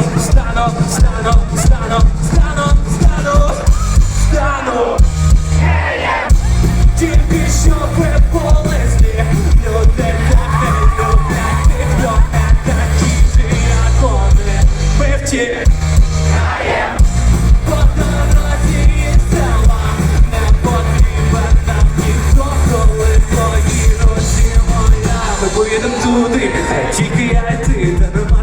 встану, встану, встану, встану, встану, встану. Тільки що ви полезли, люди вони люблять тих, не такі ж, як вони. Ми втік. Поїдем туди, тільки я йти, та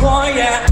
Oh yeah.